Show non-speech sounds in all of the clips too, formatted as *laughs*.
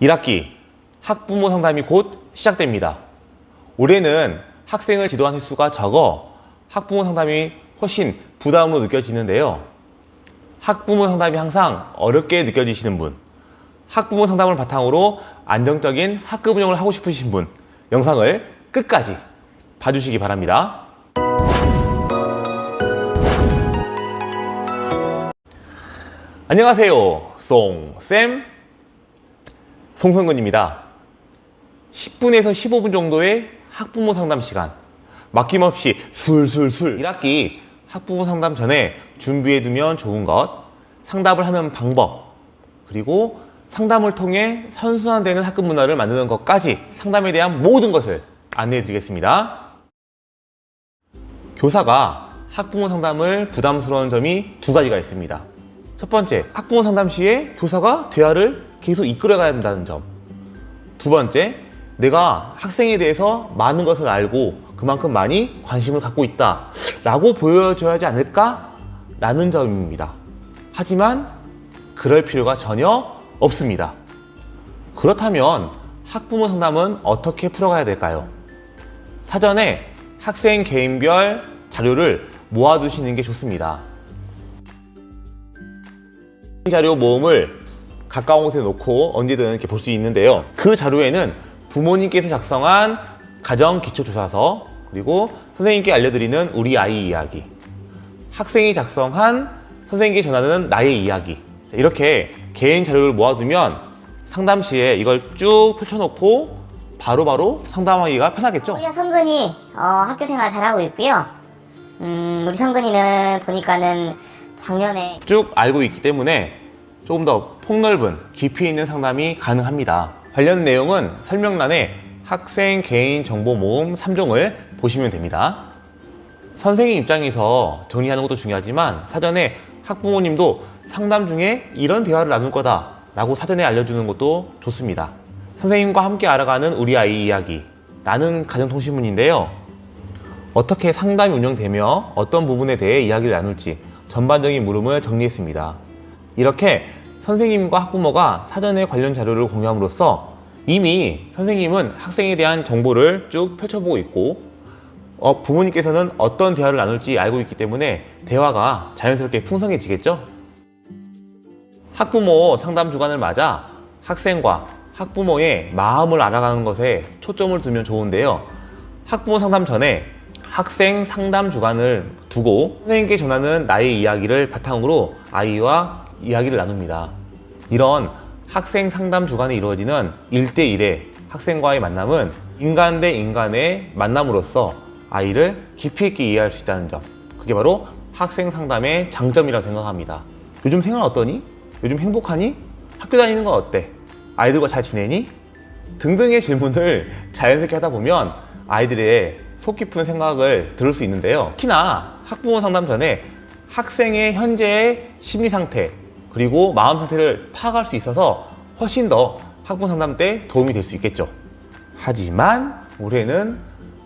1학기 학부모 상담이 곧 시작됩니다. 올해는 학생을 지도한 횟수가 적어 학부모 상담이 훨씬 부담으로 느껴지는데요. 학부모 상담이 항상 어렵게 느껴지시는 분, 학부모 상담을 바탕으로 안정적인 학급 운영을 하고 싶으신 분, 영상을 끝까지 봐주시기 바랍니다. 안녕하세요. 송쌤, 송성근입니다. 10분에서 15분 정도의 학부모 상담 시간. 막힘없이 술술술 1학기 학부모 상담 전에 준비해두면 좋은 것, 상담을 하는 방법, 그리고 상담을 통해 선순환되는 학급 문화를 만드는 것까지 상담에 대한 모든 것을 안내해 드리겠습니다. 교사가 학부모 상담을 부담스러운 점이 두 가지가 있습니다. 첫 번째, 학부모 상담 시에 교사가 대화를 계속 이끌어가야 한다는 점. 두 번째, 내가 학생에 대해서 많은 것을 알고 그만큼 많이 관심을 갖고 있다. 라고 보여줘야 하지 않을까? 라는 점입니다. 하지만 그럴 필요가 전혀 없습니다. 그렇다면 학부모 상담은 어떻게 풀어가야 될까요? 사전에 학생 개인별 자료를 모아두시는 게 좋습니다. 자료 모음을 가까운 곳에 놓고 언제든 이렇게 볼 수 있는데요. 그 자료에는 부모님께서 작성한 가정 기초 조사서 그리고 선생님께 알려드리는 우리 아이 이야기, 학생이 작성한 선생님께 전하는 나의 이야기 자, 이렇게 개인 자료를 모아두면 상담 시에 이걸 쭉 펼쳐놓고 바로바로 상담하기가 편하겠죠? 우리가 성근이 어, 학교 생활 잘하고 있고요. 음, 우리 성근이는 보니까는 작년에 쭉 알고 있기 때문에 조금 더 폭넓은 깊이 있는 상담이 가능합니다. 관련 내용은 설명란에 학생 개인 정보 모음 3종을 보시면 됩니다. 선생님 입장에서 정리하는 것도 중요하지만 사전에 학부모님도 상담 중에 이런 대화를 나눌 거다 라고 사전에 알려주는 것도 좋습니다. 선생님과 함께 알아가는 우리 아이 이야기 나는 가정통신문인데요. 어떻게 상담이 운영되며 어떤 부분에 대해 이야기를 나눌지 전반적인 물음을 정리했습니다. 이렇게 선생님과 학부모가 사전에 관련 자료를 공유함으로써 이미 선생님은 학생에 대한 정보를 쭉 펼쳐보고 있고 어, 부모님께서는 어떤 대화를 나눌지 알고 있기 때문에 대화가 자연스럽게 풍성해지겠죠? 학부모 상담 주간을 맞아 학생과 학부모의 마음을 알아가는 것에 초점을 두면 좋은데요. 학부모 상담 전에 학생 상담 주간을 두고 선생님께 전하는 나의 이야기를 바탕으로 아이와 이야기를 나눕니다. 이런 학생 상담 주간에 이루어지는 1대1의 학생과의 만남은 인간 대 인간의 만남으로서 아이를 깊이 있게 이해할 수 있다는 점. 그게 바로 학생 상담의 장점이라고 생각합니다. 요즘 생활 어떠니? 요즘 행복하니? 학교 다니는 건 어때? 아이들과 잘 지내니? 등등의 질문을 *laughs* 자연스럽게 하다 보면 아이들의 속 깊은 생각을 들을 수 있는데요. 특히나 학부모 상담 전에 학생의 현재의 심리 상태 그리고 마음 상태를 파악할 수 있어서 훨씬 더 학부모 상담 때 도움이 될 수 있겠죠. 하지만 올해는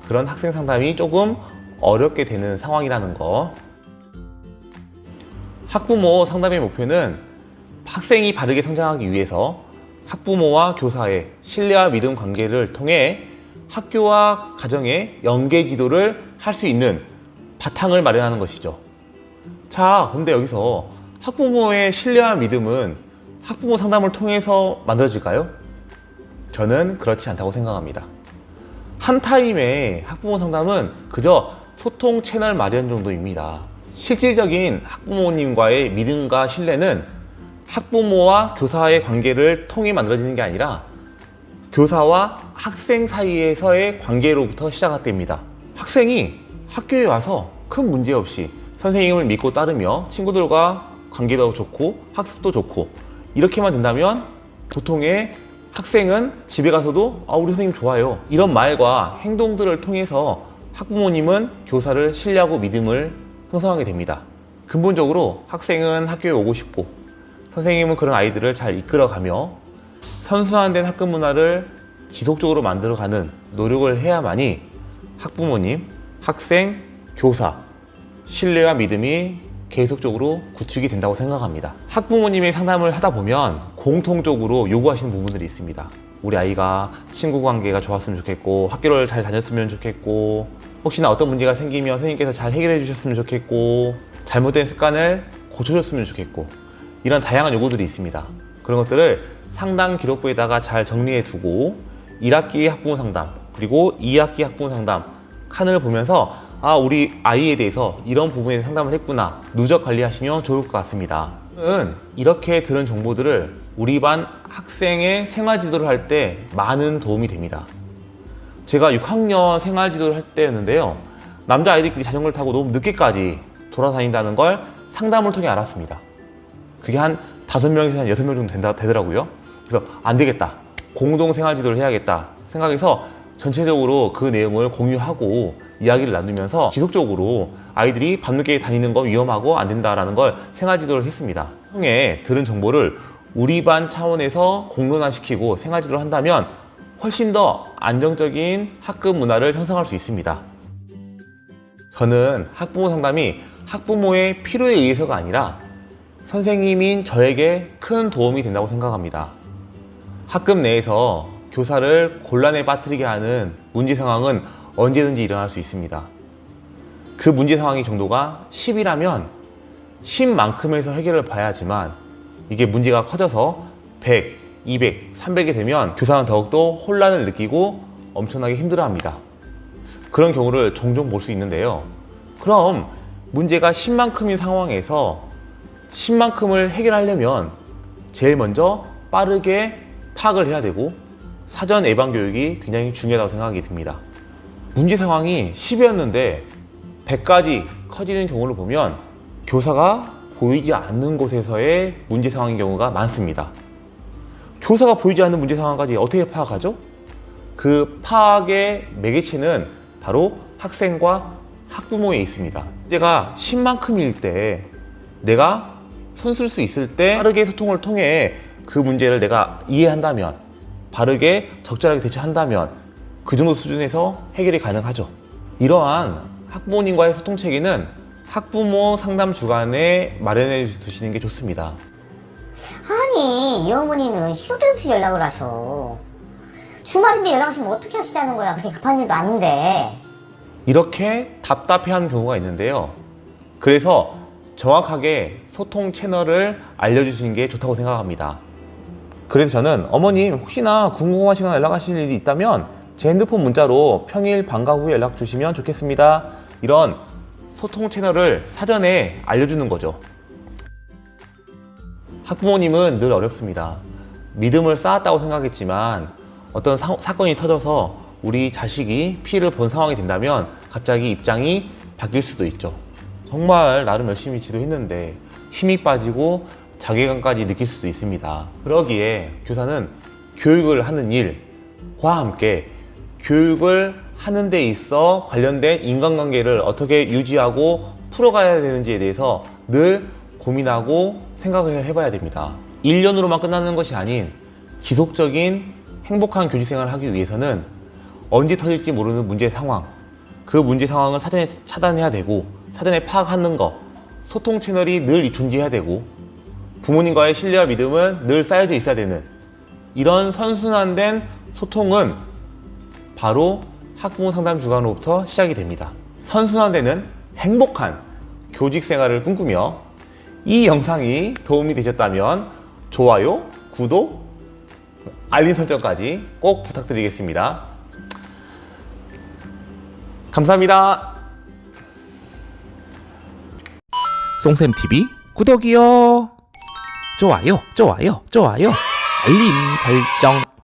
그런 학생 상담이 조금 어렵게 되는 상황이라는 거. 학부모 상담의 목표는 학생이 바르게 성장하기 위해서 학부모와 교사의 신뢰와 믿음 관계를 통해 학교와 가정의 연계 지도를 할 수 있는 바탕을 마련하는 것이죠. 자, 근데 여기서 학부모의 신뢰와 믿음은 학부모 상담을 통해서 만들어질까요? 저는 그렇지 않다고 생각합니다. 한 타임의 학부모 상담은 그저 소통 채널 마련 정도입니다. 실질적인 학부모님과의 믿음과 신뢰는 학부모와 교사의 관계를 통해 만들어지는 게 아니라 교사와 학생 사이에서의 관계로부터 시작됩니다. 학생이 학교에 와서 큰 문제 없이 선생님을 믿고 따르며 친구들과 관계도 좋고 학습도 좋고 이렇게만 된다면 보통의 학생은 집에 가서도 아 우리 선생님 좋아요 이런 말과 행동들을 통해서 학부모님은 교사를 신뢰하고 믿음을 형성하게 됩니다. 근본적으로 학생은 학교에 오고 싶고 선생님은 그런 아이들을 잘 이끌어가며 선순환된 학급 문화를 지속적으로 만들어가는 노력을 해야만이 학부모님, 학생, 교사 신뢰와 믿음이 계속적으로 구축이 된다고 생각합니다. 학부모님의 상담을 하다 보면 공통적으로 요구하시는 부분들이 있습니다. 우리 아이가 친구 관계가 좋았으면 좋겠고 학교를 잘 다녔으면 좋겠고 혹시나 어떤 문제가 생기면 선생님께서 잘 해결해 주셨으면 좋겠고 잘못된 습관을 고쳐줬으면 좋겠고 이런 다양한 요구들이 있습니다. 그런 것들을 상담 기록부에다가 잘 정리해 두고 1학기 학부모 상담 그리고 2학기 학부모 상담 칸을 보면서 아 우리 아이에 대해서 이런 부분에 상담을 했구나 누적 관리하시면 좋을 것 같습니다. 은 이렇게 들은 정보들을 우리 반 학생의 생활 지도를 할 때 많은 도움이 됩니다. 제가 6학년 생활 지도를 할 때였는데요. 남자 아이들끼리 자전거를 타고 너무 늦게까지 돌아다닌다는 걸 상담을 통해 알았습니다. 그게 한 다섯 명에서 한 여섯 명 정도 된다, 되더라고요. 그래서 안 되겠다. 공동 생활 지도를 해야겠다 생각해서 전체적으로 그 내용을 공유하고 이야기를 나누면서 지속적으로 아이들이 밤늦게 다니는 건 위험하고 안 된다라는 걸 생활 지도를 했습니다. 통해 들은 정보를 우리 반 차원에서 공론화시키고 생활 지도를 한다면 훨씬 더 안정적인 학급 문화를 형성할 수 있습니다. 저는 학부모 상담이 학부모의 필요에 의해서가 아니라 선생님인 저에게 큰 도움이 된다고 생각합니다. 학급 내에서 교사를 곤란에 빠뜨리게 하는 문제 상황은 언제든지 일어날 수 있습니다. 그 문제 상황의 정도가 10이라면 10만큼에서 해결을 봐야지만 이게 문제가 커져서 100, 200, 300이 되면 교사는 더욱더 혼란을 느끼고 엄청나게 힘들어합니다. 그런 경우를 종종 볼 수 있는데요. 그럼 문제가 10만큼인 상황에서 10만큼을 해결하려면 제일 먼저 빠르게 파악을 해야 되고 사전 예방 교육이 굉장히 중요하다고 생각이 듭니다. 문제 상황이 10이었는데 100까지 커지는 경우를 보면 교사가 보이지 않는 곳에서의 문제 상황인 경우가 많습니다. 교사가 보이지 않는 문제 상황까지 어떻게 파악하죠? 그 파악의 매개체는 바로 학생과 학부모에 있습니다. 문제가 10만큼일 때 내가 손쓸 수 있을 때 빠르게 소통을 통해 그 문제를 내가 이해한다면 바르게 적절하게 대처한다면 그 정도 수준에서 해결이 가능하죠. 이러한 학부모님과의 소통 체계는 학부모 상담 주간에 마련해 두시는 게 좋습니다. 아니 이 어머니는 시도 때도 없이 연락을 하셔 주말인데 연락하시면 어떻게 하시자는 거야 그렇게 급한 일도 아닌데 이렇게 답답해하는 경우가 있는데요. 그래서 정확하게 소통 채널을 알려주시는 게 좋다고 생각합니다. 그래서 저는 어머님 혹시나 궁금하시거나 연락하실 일이 있다면 제 핸드폰 문자로 평일 방과 후에 연락 주시면 좋겠습니다. 이런 소통 채널을 사전에 알려주는 거죠. 학부모님은 늘 어렵습니다. 믿음을 쌓았다고 생각했지만 어떤 사, 사건이 터져서 우리 자식이 피해를 본 상황이 된다면 갑자기 입장이 바뀔 수도 있죠. 정말 나름 열심히 지도했는데 힘이 빠지고 자괴감까지 느낄 수도 있습니다. 그러기에 교사는 교육을 하는 일과 함께 교육을 하는 데 있어 관련된 인간관계를 어떻게 유지하고 풀어가야 되는지에 대해서 늘 고민하고 생각을 해봐야 됩니다. 1년으로만 끝나는 것이 아닌 지속적인 행복한 교직 생활을 하기 위해서는 언제 터질지 모르는 문제 상황, 그 문제 상황을 사전에 차단해야 되고, 사전에 파악하는 것, 소통 채널이 늘 존재해야 되고, 부모님과의 신뢰와 믿음은 늘 쌓여져 있어야 되는 이런 선순환된 소통은 바로 학부모 상담 주간으로부터 시작이 됩니다. 선순환되는 행복한 교직 생활을 꿈꾸며 이 영상이 도움이 되셨다면 좋아요, 구독, 알림 설정까지 꼭 부탁드리겠습니다. 감사합니다. 송샘TV 구독이요. 좋아요, 좋아요, 좋아요. 알림 설정.